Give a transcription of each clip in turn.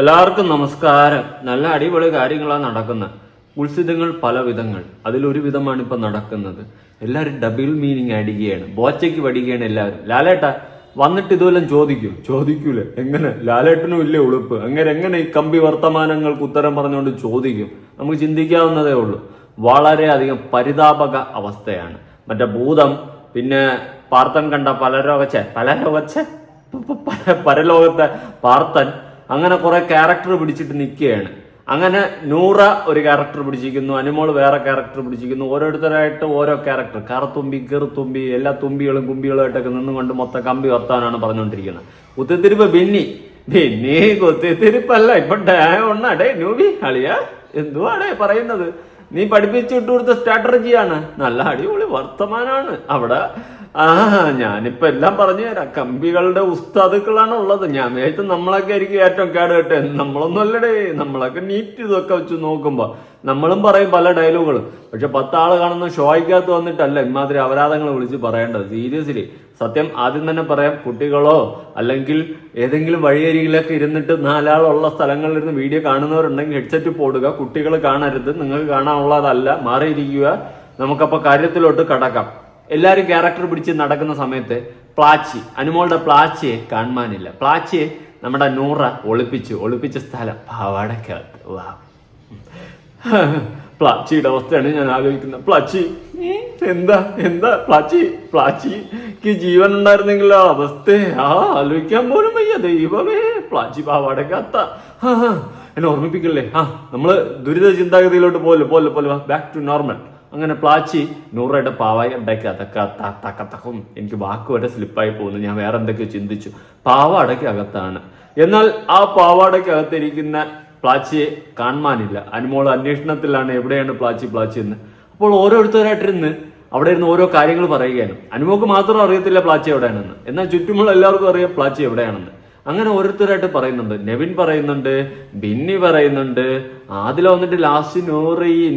എല്ലാവർക്കും നമസ്കാരം. നല്ല അടിപൊളി കാര്യങ്ങളാണ് നടക്കുന്നത്. ഉത്സിതങ്ങൾ പല വിധങ്ങൾ. അതിലൊരു വിധമാണ് ഇപ്പൊ നടക്കുന്നത്. എല്ലാവരും ഡബിൾ മീനിങ് അടിക്കുകയാണ് ബോച്ചയ്ക്ക് പഠിക്കുകയാണ് എല്ലാവരും. ലാലേട്ട വന്നിട്ട് ഇതുവല്ലം ചോദിക്കും. ചോദിക്കൂല? എങ്ങനെ? ലാലേട്ടനും ഇല്ലേ ഉളുപ്പ്? അങ്ങനെ എങ്ങനെ ഈ കമ്പി വർത്തമാനങ്ങൾക്ക് ഉത്തരം പറഞ്ഞുകൊണ്ട് ചോദിക്കും? നമുക്ക് ചിന്തിക്കാവുന്നതേ ഉള്ളൂ. വളരെയധികം പരിതാപക അവസ്ഥയാണ്. മറ്റേ ഭൂതം പിന്നെ പാർത്തൻ കണ്ട പലരോഗച്ചെ പലരോഗച്ചെ? പരലോകത്തെ പാർത്തൻ അങ്ങനെ കുറെ ക്യാരക്ടർ പിടിച്ചിട്ട് നിൽക്കുകയാണ് അങ്ങനെ നൂറ ഒരു ക്യാരക്ടർ പിടിച്ചിരിക്കുന്നു അനുമോൾ വേറെ ക്യാരക്ടർ പിടിച്ചിരിക്കുന്നു ഓരോരുത്തരായിട്ട് ഓരോ ക്യാരക്ടർ കറുത്തുമ്പി കെറുത്തുമ്പി എല്ലാ തുമ്പികളും കുമ്പികളുമായിട്ടൊക്കെ നിന്നുകൊണ്ട് മൊത്തം കമ്പി വർത്താനാണ് പറഞ്ഞുകൊണ്ടിരിക്കുന്നത്. കുത്തിത്തിരിപ്പ് ബിന്നി. ബിന്നി കുത്തിത്തിരിപ്പല്ല ഇപ്പൊ ഡേ ഒന്നാടേ നൂബി അളിയ എന്തുവാടേ പറയുന്നത്? നീ പഠിപ്പിച്ചു വിട്ടു കൊടുത്ത സ്ട്രാറ്റജിയാണ് നല്ല അടിപൊളി വർത്തമാനാണ്. അവിടെ ആ ഞാനിപ്പോ എല്ലാം പറഞ്ഞു തരാം. കമ്പികളുടെ ഉസ്താദുക്കളാണ് ഉള്ളത്. ഞാൻ വിചാരിച്ചു നമ്മളൊക്കെ ആയിരിക്കും ഏറ്റവും കേട് കേട്ടെ നമ്മളൊന്നും അല്ലടേ. നമ്മളൊക്കെ നീറ്റ് ഇതൊക്കെ വെച്ച് നോക്കുമ്പോ നമ്മളും പറയും പല ഡയലോഗുകളും പക്ഷെ പത്താൾ കാണുന്ന ഷോയ്ക്കകത്ത് വന്നിട്ടല്ല ഇമാതിരി അപരാധങ്ങൾ വിളിച്ച് പറയേണ്ടത്. സീരിയസ്ലി സത്യം ആദ്യം തന്നെ പറയാം കുട്ടികളോ അല്ലെങ്കിൽ ഏതെങ്കിലും വഴിയരികിലൊക്കെ ഇരുന്നിട്ട് നാലാളുള്ള സ്ഥലങ്ങളിൽ ഇരുന്ന് വീഡിയോ കാണുന്നവരുണ്ടെങ്കിൽ ഹെഡ്സെറ്റ് പോടുക കുട്ടികൾ കാണരുത് നിങ്ങൾക്ക് കാണാനുള്ളതല്ല മാറിയിരിക്കുക. നമുക്കപ്പോൾ കാര്യത്തിലോട്ട് കടക്കാം. എല്ലാവരും ക്യാരക്ടർ പിടിച്ച് നടക്കുന്ന സമയത്ത് പ്ലാച്ചി അനുമോളുടെ പ്ലാച്ചിയെ കാണാനില്ല പ്ലാച്ചിയെ നമ്മുടെ നൂറ ഒളിപ്പിച്ചു. ഒളിപ്പിച്ച സ്ഥലം പാവാടക്കകത്ത് വാ. പ്ലാച്ചിയുടെ അവസ്ഥയാണ് ഞാൻ ആലോചിക്കുന്നത്. പ്ലാച്ചി. എന്താ എന്താ? പ്ലാച്ചി പ്ലാച്ചിക്ക് ജീവൻ ഉണ്ടായിരുന്നെങ്കിലോ അവസ്ഥ. ആ ആലോചിക്കാൻ പോലും വയ്യ. ദൈവമേ പ്ലാച്ചി പാവാടക്കത്ത ആ ആ, എന്നെ ഓർമ്മിപ്പിക്കല്ലേ? ആ നമ്മൾ ദുരിത ചിന്താഗതിയിലോട്ട് പോലെ പോലെ പോലെ ബാക്ക് ടു നോർമൽ അങ്ങനെ പ്ലാച്ചി നൂറയുടെ പാവായി ഉണ്ടാക്കി അതൊക്കെ തക്കത്തക്കും എനിക്ക് വാക്ക് വരെ സ്ലിപ്പായി പോകുന്നു. ഞാൻ വേറെ എന്തൊക്കെയോ ചിന്തിച്ചു പാവാടയ്ക്കകത്താണ് എന്നാൽ ആ പാവാടയ്ക്ക് അകത്തിരിക്കുന്ന പ്ലാച്ചിയെ കാണാനില്ല അനുമോൾ അന്വേഷണത്തിലാണ് എവിടെയാണ് പ്ലാച്ചി പ്ലാച്ചി എന്ന് അപ്പോൾ ഓരോരുത്തരായിട്ടിരുന്ന് അവിടെ ഇരുന്ന് ഓരോ കാര്യങ്ങൾ പറയുകയാണ്. അനുമോക്ക് മാത്രം അറിയത്തില്ല പ്ലാച്ചി എവിടെയാണെന്ന്. എന്നാൽ ചുറ്റുമുള്ള എല്ലാവർക്കും അറിയാം പ്ലാച്ചി എവിടെയാണെന്ന്. അങ്ങനെ ഓരോരുത്തരായിട്ട് പറയുന്നുണ്ട്. നെവിൻ പറയുന്നുണ്ട് ബിന്നി പറയുന്നുണ്ട് ആദില വന്നിട്ട് ലാസ്റ്റ് നൂറി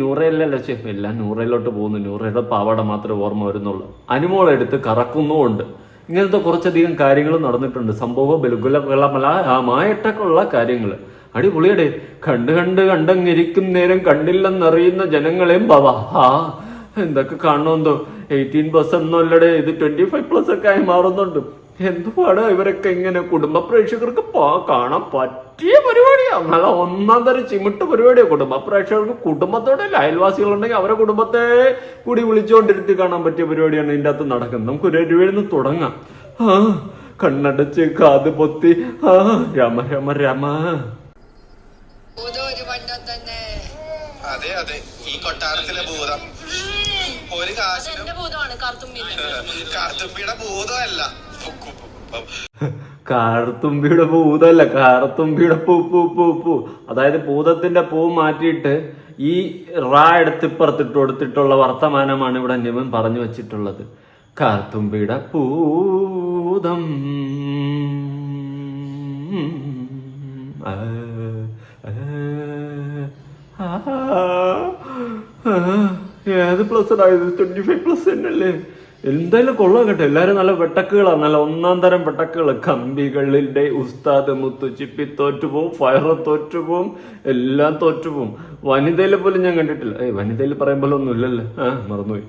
ചെ എല്ലാം നൂറയിലോട്ട് പോകുന്നു. നൂറയുടെ പാവാട മാത്രമേ ഓർമ്മ വരുന്നുള്ളൂ. അനുമോളെടുത്ത് കറക്കുന്നുമുണ്ട്. ഇങ്ങനത്തെ കുറച്ചധികം കാര്യങ്ങൾ നടന്നിട്ടുണ്ട്. സംഭവ ഉള്ള കാര്യങ്ങൾ അടിപൊളിയടെ. കണ്ട് കണ്ട് കണ്ടങ്ങിരിക്കും നേരം കണ്ടില്ലെന്നറിയുന്ന ജനങ്ങളെയും ഭവ ആ എന്തൊക്കെ കാണണമെന്തോ എയ്റ്റീൻ പ്ലസ് ഒന്നുമല്ലടെ ഇത് ട്വന്റി ഫൈവ് പ്ലസ് ഒക്കെ ആയി മാറുന്നുണ്ട്. എന്തുവാണ് ഇവരൊക്കെ ഇങ്ങനെ കുടുംബ പ്രേക്ഷകർക്ക് കാണാൻ പറ്റിയ പരിപാടിയാ. നല്ല ഒന്നാം തരം ചിമിട്ട് പരിപാടിയാ. കുടുംബ പ്രേക്ഷകർക്ക് കുടുംബത്തോടെ അയൽവാസികളുണ്ടെങ്കിൽ അവരെ കുടുംബത്തെ കൂടി വിളിച്ചുകൊണ്ടിരുത്തി കാണാൻ പറ്റിയ പരിപാടിയാണ് ഇതിന്റെ അകത്ത് നടക്കുന്നത്. നമുക്ക് ഒരു രൂപയിൽ തുടങ്ങാം. ആ കണ്ണടച്ച് കാത് പൊത്തി. ആ രമ രമ രമ. ഭൂതം ഒരു പണ്ടം തന്നെ. അതെ അതെ. ഈ കൊട്ടാരത്തിലെ ഭൂതം. ഒരു കാശിനും ഭൂതമാണ് കാർത്തുമ്പിന്റെ കാത്തുമ്പിയുടെ ഭൂതമല്ല. കാർത്തുമ്പിയുടെ ഭൂതമല്ല. കാർത്തുമ്പിയുടെ പൂ പൂ പൂ പൂ. അതായത് ഭൂതത്തിന്റെ പൂ മാറ്റിയിട്ട് ഈ റാ എടുത്തിപ്പുറത്തിട്ട് കൊടുത്തിട്ടുള്ള വർത്തമാനമാണ് ഇവിടെ നിമൻ പറഞ്ഞു വെച്ചിട്ടുള്ളത്. കാർത്തുമ്പിയുടെ പൂതം ആ, ഏത് പ്ലസ് ആയത്? ട്വന്റി ഫൈവ് പ്ലസ് തന്നെയല്ലേ എന്തായാലും കൊള്ളാം കേട്ടോ. എല്ലാരും നല്ല വെട്ടക്കുകളാണ് നല്ല ഒന്നാം തരം വെട്ടക്കുകൾ കമ്പികളിലെ ഉസ്താദ് മുത്തു ചിപ്പി തോറ്റുപോകും ഫയർ തോറ്റുപോകും എല്ലാം തോറ്റുപോകും വനിതയിലെ പോലും ഞാൻ കണ്ടിട്ടില്ല. ഏയ് വനിതയിൽ പറയും പോലെ ഒന്നും ഇല്ലല്ലോ ആ മറന്നുപോയി.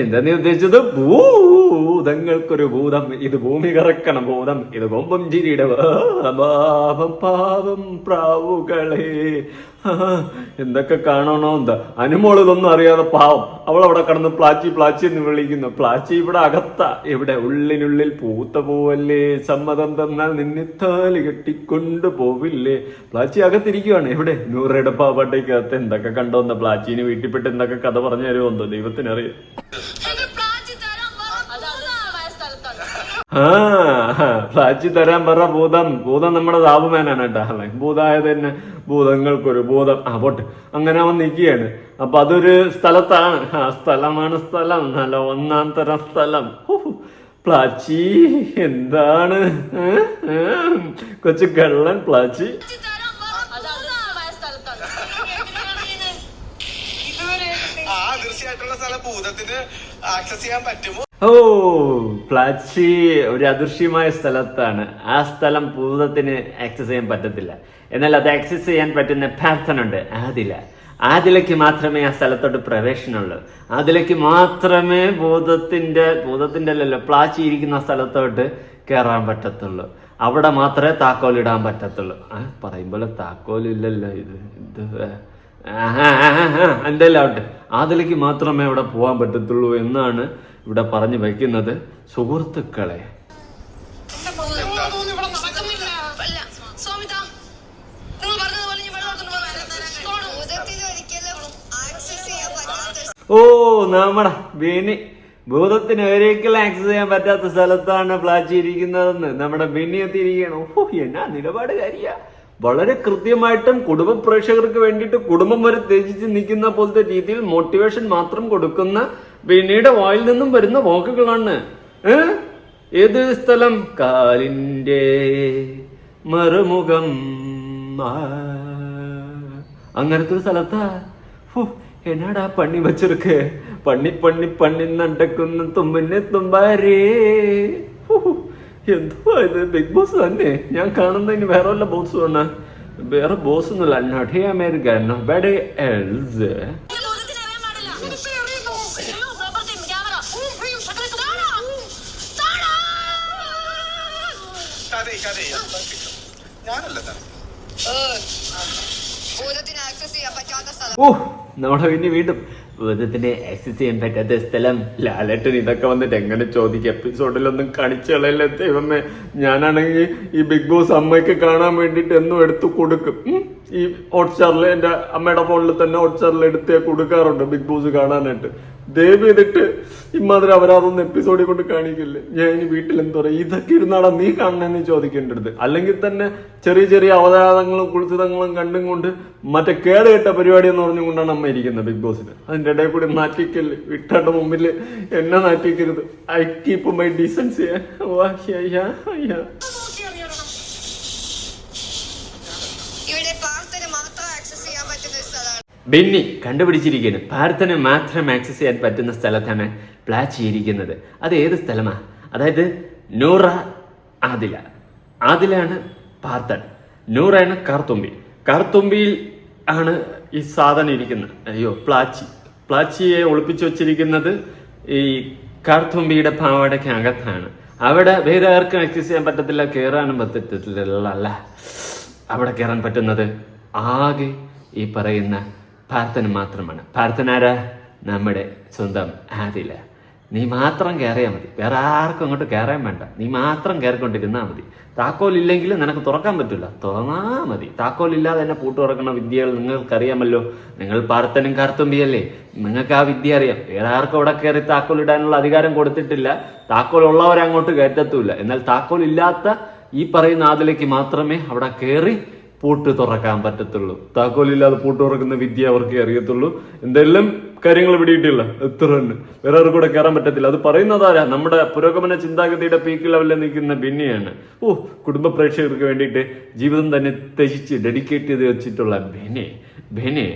എന്താ നീ ഉദ്ദേശിച്ചത്? ഓ, ഭൂതങ്ങൾക്കൊരു ഭൂതം ഇത് ഭൂമി കറക്കണം ഭൂതം ഇത് കൊമ്പം ചിരിയുടെ പാപം പാപം പ്രാവുകളെ. എന്തൊക്കെ കാണണോ എന്താ? അനുമോൾ ഇതൊന്നും അറിയാതെ പാവം. അവൾ അവിടെ കടന്ന് പ്ലാച്ചി പ്ലാച്ചി എന്ന് വിളിക്കുന്നു. പ്ലാച്ചി ഇവിടെ അകത്ത. ഇവിടെ ഉള്ളിനുള്ളിൽ പൂത്ത പോവല്ലേ. സമ്മതം തന്നാൽ നിന്നെ താലി കെട്ടിക്കൊണ്ടു പോവില്ലേ. പ്ലാച്ചി അകത്തിരിക്കുകയാണ് എവിടെ? നൂറയുടെ പാവാട്ടേക്കകത്ത് എന്തൊക്കെ കണ്ടോന്ന പ്ലാച്ചീന് വീട്ടിൽപ്പെട്ട് എന്തൊക്കെ കഥ പറഞ്ഞു തരുമോ എന്തോ ദൈവത്തിനറിയാം. ഫ്ലാച്ചി തരാൻ പറ ഭൂതം. ഭൂതം നമ്മുടെ സാബുമേനാണ് കേട്ടോ. ഭൂതായത് തന്നെ ഭൂതങ്ങൾക്കൊരു ഭൂതം. ആ പോട്ട്. അങ്ങനെ അവൻ നിൽക്കുകയാണ്. അപ്പൊ അതൊരു സ്ഥലത്താണ്. ആ സ്ഥലമാണ് സ്ഥലം. നല്ല ഒന്നാം തരം സ്ഥലം പ്ലാച്ചി എന്താണ്? കൊച്ചു കള്ളൻ പ്ലാച്ചി. ആ തീർച്ചയായിട്ടുള്ള സ്ഥലം ഭൂതത്തിന് ആക്സസ് ചെയ്യാൻ പറ്റുമോ? ഓ പ്ലാച്ചി ഒരു അദൃശ്യമായ സ്ഥലത്താണ്. ആ സ്ഥലം ഭൂതത്തിന് ആക്സസ് ചെയ്യാൻ പറ്റത്തില്ല. എന്നാൽ അത് ആക്സസ് ചെയ്യാൻ പറ്റുന്ന പ്രാർത്ഥനുണ്ട് ആദില. ആദിലയ്ക്ക് മാത്രമേ ആ സ്ഥലത്തോട്ട് പ്രവേശനമുള്ളൂ. ആദിലയ്ക്ക് മാത്രമേ ഭൂതത്തിന്റെ ഭൂതത്തിന്റെ അല്ലല്ലോ പ്ലാച്ചി ഇരിക്കുന്ന സ്ഥലത്തോട്ട് കയറാൻ പറ്റത്തുള്ളൂ. അവിടെ മാത്രമേ താക്കോൽ ഇടാൻ പറ്റത്തുള്ളൂ. ആ പറയുമ്പോൾ താക്കോലില്ലല്ലോ ഇത്. ഇത് എന്തെല്ലാം ആവട്ടെ. ആദിലയ്ക്ക് മാത്രമേ അവിടെ പോകാൻ പറ്റത്തുള്ളൂ എന്നാണ് ഇവിടെ പറഞ്ഞു വയ്ക്കുന്നത് സുഹൃത്തുക്കളെ. ഓ നമ്മടെ ബിനി. ഭൂതത്തിന് ഒരിക്കലും ആക്സസ് ചെയ്യാൻ പറ്റാത്ത സ്ഥലത്താണ് പ്ലാച്ചി ഇരിക്കുന്നതെന്ന്. നമ്മുടെ ബിന്നി എത്തിയിരിക്കുകയാണ്. ഓ എന്നാ നിലപാടുകാരിയാ. വളരെ കൃത്യമായിട്ടും കുടുംബ പ്രേക്ഷകർക്ക് വേണ്ടിയിട്ട് കുടുംബം വരെ തേജിച്ച് നിൽക്കുന്ന പോലത്തെ രീതിയിൽ മോട്ടിവേഷൻ മാത്രം കൊടുക്കുന്ന വിനയുടെ വായിൽ നിന്നും വരുന്ന വാക്കുകളാണ്. ഏത് സ്ഥലം? കാലിന്റെ മറുമുഖം. അങ്ങനത്തെ ഒരു സ്ഥലത്താ. എന്നാടാ പണി വെച്ചിരിക്കേ പണ്ണി പണ്ണി പണ്ണി നടക്കുന്ന തുമ്പിന്റെ തുമ്പാരേ. എന്തുവാ ഇത്? ബിഗ് ബോസ് തന്നെ. ഞാൻ കാണുന്നതിന് ഇനി വേറെ വല്ല ബോസ് ആണ് വേറെ ബോസ് ഒന്നുമില്ല നടി അമേരിക്കൻ നൊബഡി എൽസ് ഭൂതത്തിന് അറിയാൻ പാടില്ല അയ്യോ, proper team, camera. സകലത്ത് താടാ. താടാ. കഥ കഥ ഞാനല്ല താൻ ഭൂതത്തിന് ആക്സസ് ചെയ്യാൻ പറ്റാത്ത സ്ഥലം. ഓ നമ്മുടെ പിന്നെ വീണ്ടും ഭൂതത്തിന് ആക്സസ് ചെയ്യാൻ പറ്റാത്ത സ്ഥലം. ലാലേട്ടൻ ഇതൊക്കെ വന്നിട്ട് എങ്ങനെ ചോദിക്കും? എപ്പിസോഡിലൊന്നും കാണിച്ചു കളയല്ലേ ദൈവമേ. ഞാനാണെങ്കിൽ ഈ ബിഗ് ബോസ് അമ്മയ്ക്ക് കാണാൻ വേണ്ടിയിട്ട് എന്നും എടുത്തു കൊടുക്കും. ഈ ഹോട്ട്സ്റ്റാറിൽ എന്റെ അമ്മയുടെ ഫോണിൽ തന്നെ ഹോട്ട്സ്റ്റാറിൽ എടുത്ത് കൊടുക്കാറുണ്ട് ബിഗ് ബോസ് കാണാനായിട്ട്. ദയവ് ചെയ്തിട്ട് ഇമാതിരി അവരാതൊന്നും എപ്പിസോഡിൽ കൊണ്ട് കാണിക്കില്ലേ. ഞാൻ ഇനി വീട്ടിൽ എന്താ പറയുക ഇതൊക്കെ ഇരുന്നാടാ നീ കാണണമെന്ന് ചോദിക്കേണ്ടത്. അല്ലെങ്കിൽ തന്നെ ചെറിയ ചെറിയ അവതാരങ്ങളും കുളിച്ചിതങ്ങളും കണ്ടും കൊണ്ട് മറ്റേ കേട് കെട്ട പരിപാടി എന്ന് പറഞ്ഞുകൊണ്ടാണ് അമ്മ ഇരിക്കുന്നത് ബിഗ് ബോസിന് അതിന്റെ ഇടയിൽ കൂടി നാറ്റിക്കൽ. വിട്ടാണ്ട് മുമ്പിൽ എന്നെ നാറ്റിക്കരുത്. ഐ കീപ്പ് മൈ ഡീസൻസി ഇവിടെ പ്രാർത്ഥന മാത്രം ആക്സസ് ചെയ്യാൻ പറ്റുന്ന ഒരു സ്ഥലമാണ് ബെന്നി കണ്ടുപിടിച്ചിരിക്കുന്നു. ഭാരതന് മാത്രം ആക്സസ് ചെയ്യാൻ പറ്റുന്ന സ്ഥലത്താണ് പ്ലാ ചെയ്തിരിക്കുന്നത് അത് ഏത് സ്ഥലമാ? അതായത് നൂറ ആദില. ആദിലാണ് പാർത്തൻ നൂറാണ് കാർത്തുമ്പി. കാർത്തുമ്പിയിൽ ആണ് ഈ സാധനം ഇരിക്കുന്നത്. അയ്യോ പ്ലാച്ചി. പ്ലാച്ചിയെ ഒളിപ്പിച്ചു വച്ചിരിക്കുന്നത് ഈ കാർത്തുമ്പിയുടെ പാവാടയ്ക്ക് അകത്താണ്. അവിടെ വേറെ ആർക്കും ആക്സസ് ചെയ്യാൻ പറ്റത്തില്ല കയറാനും പറ്റത്തില്ല അവിടെ കയറാൻ പറ്റുന്നത് ആകെ ഈ പറയുന്ന പ്രാർത്ഥന മാത്രമാണ്. പ്രാർത്ഥന ആരാ? നമ്മുടെ സ്വന്തം ആദില നീ മാത്രം കയറിയാൽ മതി. വേറെ ആർക്കും അങ്ങോട്ട് കയറാൻ വേണ്ട. നീ മാത്രം കയറിക്കൊണ്ടിരുന്നാൽ മതി. താക്കോൽ ഇല്ലെങ്കിൽ നിനക്ക് തുറക്കാൻ പറ്റില്ല തുറന്നാ മതി. താക്കോലില്ലാതെ തന്നെ പൂട്ട് തുറക്കുന്ന വിദ്യകൾ നിങ്ങൾക്കറിയാമല്ലോ. നിങ്ങൾ പാർത്തനും കാർത്തുമ്പിയല്ലേ? നിങ്ങൾക്ക് ആ വിദ്യ അറിയാം. വേറെ ആർക്കും അവിടെ കയറി താക്കോലിടാനുള്ള അധികാരം കൊടുത്തിട്ടില്ല. താക്കോൽ ഉള്ളവരെ അങ്ങോട്ട് കയറ്റത്തുമില്ല എന്നാൽ താക്കോൽ ഇല്ലാത്ത ഈ പറയുന്ന ആദിലേക്ക് മാത്രമേ അവിടെ കയറി പൂട്ട് തുറക്കാൻ പറ്റത്തുള്ളൂ. താക്കോലില്ലാതെ പൂട്ട് തുറക്കുന്ന വിദ്യ അവർക്ക് അറിയത്തുള്ളൂ. എന്തെല്ലാം കാര്യങ്ങൾ പിടിയിട്ടില്ല എത്ര തന്നെ വേറെ ആർക്കും കൂടെ കയറാൻ പറ്റത്തില്ല. അത് പറയുന്നതാരാ നമ്മുടെ പുരോഗമന ചിന്താഗതിയുടെ പീക്ക് ലെവലിൽ നിൽക്കുന്ന ബിന്നിയാണ്. ഓ കുടുംബ പ്രേക്ഷകർക്ക് വേണ്ടിയിട്ട് ജീവിതം തന്നെ ത്യജിച്ച് ഡെഡിക്കേറ്റ് ചെയ്ത് വെച്ചിട്ടുള്ള ബെനെ ബെനെ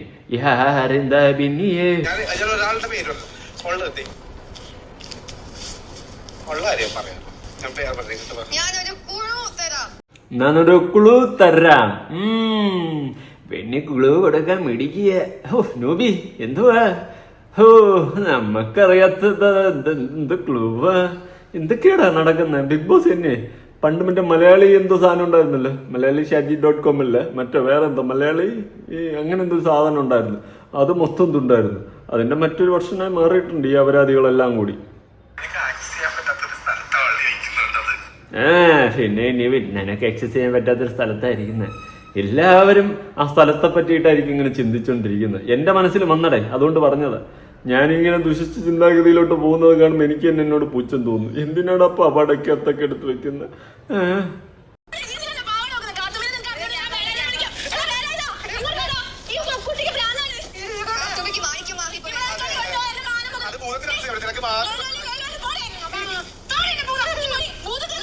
ബിന്നിയേ? പേര് ഞാനൊരു ഞാനൊരു ക്ലൂ തരാം. പിന്നെ ക്ലൂ കൊടുക്കാൻ മിടിക്കുക ഓ നോബി എന്തുവാ? ഓ നമുക്കറിയാത്തത് എന്ത് ക്ലൂവാ? എന്തൊക്കെയാടാ നടക്കുന്നത് ബിഗ് ബോസ് തന്നെ. പണ്ട് മറ്റേ മലയാളി എന്തോ സാധനം ഉണ്ടായിരുന്നല്ലോ. മലയാളി ഷാജി ഡോട്ട് കോം അല്ലേ? മറ്റേ വേറെ എന്തോ മലയാളി അങ്ങനെ എന്തോ സാധനം ഉണ്ടായിരുന്നു. അത് മൊത്തം തുണ്ടായിരുന്നു അതിന്റെ മറ്റൊരു വർഷനായി മാറിയിട്ടുണ്ട് ഈ അപരാധികളെല്ലാം കൂടി. ആ പിന്നെ ഇനി നിനക്ക് എക്സസ് ചെയ്യാൻ പറ്റാത്തൊരു സ്ഥലത്തായിരിക്കുന്നത് എല്ലാവരും ആ സ്ഥലത്തെ പറ്റിയിട്ടായിരിക്കും ഇങ്ങനെ ചിന്തിച്ചുകൊണ്ടിരിക്കുന്നത് എന്റെ മനസ്സിൽ വന്നടേ അതുകൊണ്ട് പറഞ്ഞത്. ഞാനിങ്ങനെ ദുഷിച്ച ചിന്താഗതിയിലോട്ട് പോകുന്നത് കാണുമ്പോൾ എനിക്ക് തന്നെ എന്നോട് പൂച്ചം തോന്നുന്നു എന്തിനാണ് അപ്പൊ അപടക്കത്തൊക്കെ എടുത്ത് വെക്കുന്നത് ആ. ഇതിനെ പാവം നോക്കുന്ന കാത്തുമ്പിനെ നിനക്ക് അറിയില്ല. ഞാൻ വേറെ ആളെ വിളിക്കാം. എടാ, വേറെ ആളാ. ഇങ്ങോട്ട് വാടാ. ഈ കുട്ടിക്ക് ഭ്രാന്താണ്. കാത്തുമ്പിക്ക് മാണിക്ക് മാറി പോയി. ഇവിടെ ആൾക്കാര് കണ്ടോ? എന്റെ കാലം മുതൽ. അത് ഭൂതത്തിനകത്ത് ഇവിടെ നിനക്ക് മാത്രം വേറെ ആൾ, വേറെ ആൾ, പോടെ. താഴെ എന്റെ ഭൂതം. പോടി. ഭൂതത്തിൽ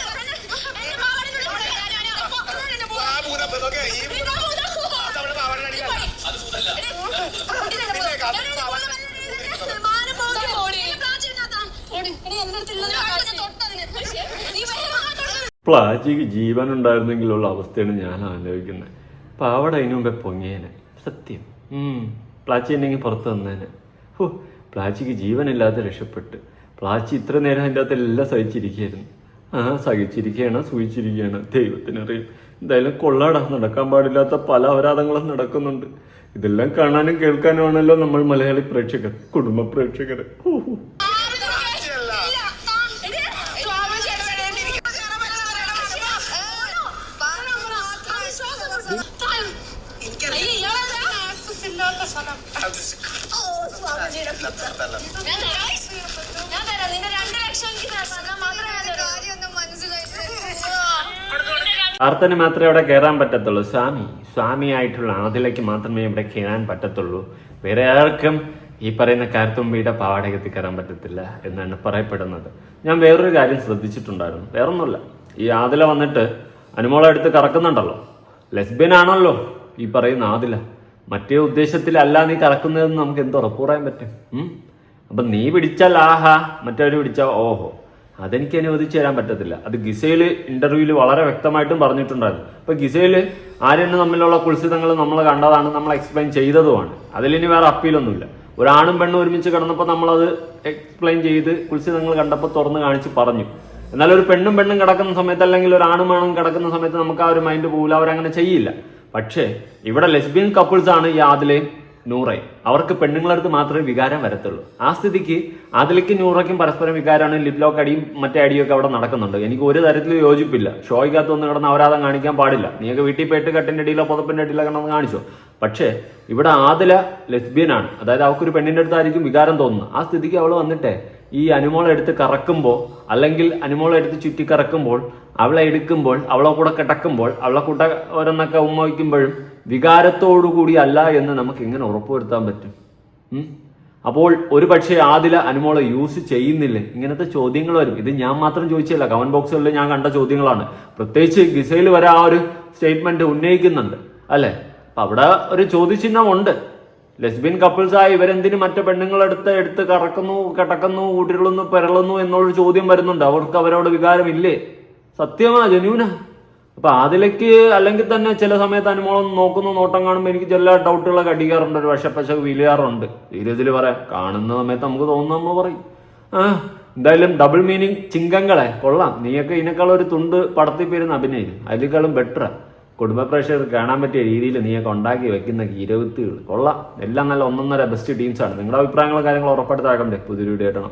എന്റെ പാവാടയുടെ ഉള്ളിൽ പോടെ. ഞാൻ- ഞാൻ- പോ. ഇതാണ് എന്റെ ഭൂതം. ആ ഭൂതം നോക്കിയേ ഈ ഇതാ ഭൂതം. അത് അവളുടെ പാവാടയുടെ അടിയിലാ. പോടി. ഇതെന്റെ ഭൂതം. പിന്നെ കാത്തുമ്പി എന്റെ പാവാട ഭൂതം. മാനം പോക്കി പോടി. എന്റെ പ്രാചീനനാഥാ. പോടി. എടി, എന്റെ അടുത്തുള്ളത് തൊട്ടതിന് നീ തൊട്ടതിന് പ്ലാച്ചിക്ക് ജീവൻ ഉണ്ടായിരുന്നെങ്കിലുള്ള അവസ്ഥയാണ് ഞാൻ ആലോചിക്കുന്നത്. അപ്പം അവിടെ അതിനു മുമ്പേ പൊങ്ങിയേനെ. സത്യം. പ്ലാച്ചി ഉണ്ടെങ്കിൽ പുറത്ത് വന്നേനെ. ഹോ പ്ലാച്ചിക്ക് ജീവനില്ലാതെ രക്ഷപ്പെട്ട്. പ്ലാച്ചി ഇത്ര നേരം അതിന്റെ അകത്ത് എല്ലാം സഹിച്ചിരിക്കുകയായിരുന്നു. ആ സഹിച്ചിരിക്കുകയാണ് സൂചിച്ചിരിക്കുകയാണ് ദൈവത്തിനറിയും. എന്തായാലും കൊള്ളാടാ നടക്കാൻ പാടില്ലാത്ത പല അപരാധങ്ങളും നടക്കുന്നുണ്ട്. ഇതെല്ലാം കാണാനും കേൾക്കാനുമാണല്ലോ നമ്മൾ മലയാളി പ്രേക്ഷകർ കുടുംബ പ്രേക്ഷകർ. ഹോ, ഞാൻ രണ്ട് ലക്ഷം എനിക്ക് തരാം മാത്രമേ ഇവിടെ മാത്രമേ അവിടെ കയറാൻ പറ്റത്തുള്ളൂ. സ്വാമി സ്വാമിയായിട്ടുള്ള ആദിലേക്ക് മാത്രമേ ഇവിടെ കയറാൻ പറ്റത്തുള്ളൂ. വേറെ ആർക്കും ഈ പറയുന്ന കാരത്തുമ്പിയുടെ പാവാടകത്തിൽ കയറാൻ പറ്റത്തില്ല എന്നാണ് പറയപ്പെടുന്നത്. ഞാൻ വേറൊരു കാര്യം ശ്രദ്ധിച്ചിട്ടുണ്ടായിരുന്നു. വേറൊന്നുമില്ല. ഈ ആദില വന്നിട്ട് അനുമോളെടുത്ത് കറക്കുന്നുണ്ടല്ലോ. ലെസ്ബിയൻ ആണല്ലോ ഈ പറയുന്ന ആദില. മറ്റേ ഉദ്ദേശത്തിലല്ല നീ കറക്കുന്നതെന്ന് നമുക്ക് എന്ത് ഉറപ്പ് പറയാൻ പറ്റും? അപ്പം നീ പിടിച്ചാൽ ആഹാ മറ്റേ പിടിച്ചാൽ ഓഹോ. അതെനിക്ക് അനുവദിച്ചു തരാൻ പറ്റത്തില്ല. അത് ഗിസയിൽ ഇന്റർവ്യൂവിൽ വളരെ വ്യക്തമായിട്ടും പറഞ്ഞിട്ടുണ്ടായിരുന്നു. അപ്പൊ ഗിസയിൽ ആര്യന് തമ്മിലുള്ള കുൽസിതങ്ങൾ നമ്മൾ കണ്ടതാണ് നമ്മൾ എക്സ്പ്ലെയിൻ ചെയ്തതുമാണ്. അതിലിനി വേറെ അപ്പീലൊന്നുമില്ല ഒരാണും പെണ്ണും ഒരുമിച്ച് കിടന്നപ്പോൾ നമ്മളത് എക്സ്പ്ലെയിൻ ചെയ്ത് കുൽസിതങ്ങൾ കണ്ടപ്പോൾ തുറന്ന് കാണിച്ച് പറഞ്ഞു. എന്നാൽ ഒരു പെണ്ണും പെണ്ണും കിടക്കുന്ന സമയത്ത് അല്ലെങ്കിൽ ഒരു ആണും ആണും കിടക്കുന്ന സമയത്ത് നമുക്ക് ആ ഒരു മൈൻഡ് പോകില്ല. അവരങ്ങനെ ചെയ്യില്ല. പക്ഷേ ഇവിടെ ലെസ്ബിയൻ കപ്പിൾസ് ആണ് ഈ ആദിലയും നൂറയും അവർക്ക് പെണ്ണുങ്ങളടുത്ത് മാത്രമേ വികാരം വരത്തുള്ളൂ. ആ സ്ഥിതിക്ക് അതിലേക്ക് നൂറയ്ക്കും പരസ്പരം വികാരമാണ്. ലിപ്ലോക്ക് അടിയും മറ്റേ അടിയും ഒക്കെ അവിടെ നടക്കുന്നുണ്ട്. എനിക്ക് ഒരു തരത്തിലും യോജിപ്പില്ല. ഷോയ്ക്കകത്ത് ഒന്ന് കിടന്ന് അവരാതം കാണിക്കാൻ പാടില്ല. നീയൊക്കെ വീട്ടിൽ പോയിട്ട് കട്ടിന്റെ അടിയിലോ പുതപ്പിന്റെ അടിയിലോ കിടന്ന് കാണിച്ചോ? പക്ഷേ ഇവിടെ ആദില ലെസ്ബിയൻ ആണ് അതായത് അവൾക്കൊരു പെണ്ണിന്റെ അടുത്തായിരിക്കും വികാരം തോന്നുന്നത്. ആ സ്ഥിതിക്ക് അവൾ വന്നിട്ടേ ഈ അനുമോളെ എടുത്ത് കറക്കുമ്പോൾ അല്ലെങ്കിൽ അനുമോളെ എടുത്ത് ചുറ്റി കറക്കുമ്പോൾ അവളെ എടുക്കുമ്പോൾ അവളെ കൂടെ കിടക്കുമ്പോൾ അവളെ കൂട്ട ഓരോന്നൊക്കെ ഉമ്മ വയ്ക്കുമ്പോഴും വികാരത്തോടു കൂടി അല്ല എന്ന് നമുക്ക് എങ്ങനെ ഉറപ്പുവരുത്താൻ പറ്റും? അപ്പോൾ ഒരു പക്ഷേ ആദില അനുമോളെ യൂസ് ചെയ്യുന്നില്ലേ. ഇങ്ങനത്തെ ചോദ്യങ്ങൾ വരും. ഇത് ഞാൻ മാത്രം ചോദിച്ചല്ല കമന്റ് ബോക്സുകളിൽ ഞാൻ കണ്ട ചോദ്യങ്ങളാണ്. പ്രത്യേകിച്ച് ഗിസയിൽ വരെ ആ ഒരു സ്റ്റേറ്റ്മെന്റ് ഉന്നയിക്കുന്നുണ്ട്. അല്ലെ? അപ്പൊ അവിടെ ഒരു ചോദ്യചിഹ്നമുണ്ട്. ലെസ്ബിയൻ കപ്പിൾസായി ഇവരെന്തിന് മറ്റു പെണ്ണുങ്ങളെടുത്ത് എടുത്ത് കറക്കുന്നു കിടക്കുന്നു ഊട്ടിരുളുന്നു പിരളുന്നു എന്നുള്ളൊരു ചോദ്യം വരുന്നുണ്ട്. അവർക്ക് അവരോട് വികാരമില്ലേ? സത്യമാ ജനുവിന അപ്പൊ അതിലേക്ക് അല്ലെങ്കിൽ തന്നെ ചില സമയത്ത് അനുമോളം നോക്കുന്നു നോട്ടം കാണുമ്പോൾ എനിക്ക് ചില ഡൗട്ടുകളൊക്കെ അടിക്കാറുണ്ട്. ഒരു വശപ്പശ വീലിയാറുണ്ട്. സീരിയസിൽ പറയാം കാണുന്ന സമയത്ത് നമുക്ക് തോന്നുന്ന നമ്മൾ പറയും. ആ എന്തായാലും ഡബിൾ മീനിങ് ചിങ്കങ്ങളെ കൊള്ളാം. നീയൊക്കെ ഇതിനേക്കാളും ഒരു തുണ്ട് പടത്തിപ്പിരുന്ന പേരുന്ന അഭിനയിക്കും അതിനേക്കാളും ബെറ്ററാ കുടുംബ പ്രേക്ഷകർ കാണാൻ പറ്റിയ രീതിയിൽ നീയൊക്കെ ഉണ്ടാക്കി വെക്കുന്ന ഇരുപത്തുകൾ കൊള്ളാം. എല്ലാം നല്ല ഒന്നൊന്നര ബെസ്റ്റ് ടീംസാണ് നിങ്ങളുടെ അഭിപ്രായങ്ങളും കാര്യങ്ങളും ഉറപ്പെടുത്താക്കണ്ടേ പുതിയൊരു വീഡിയോ ആയിട്ടാണ്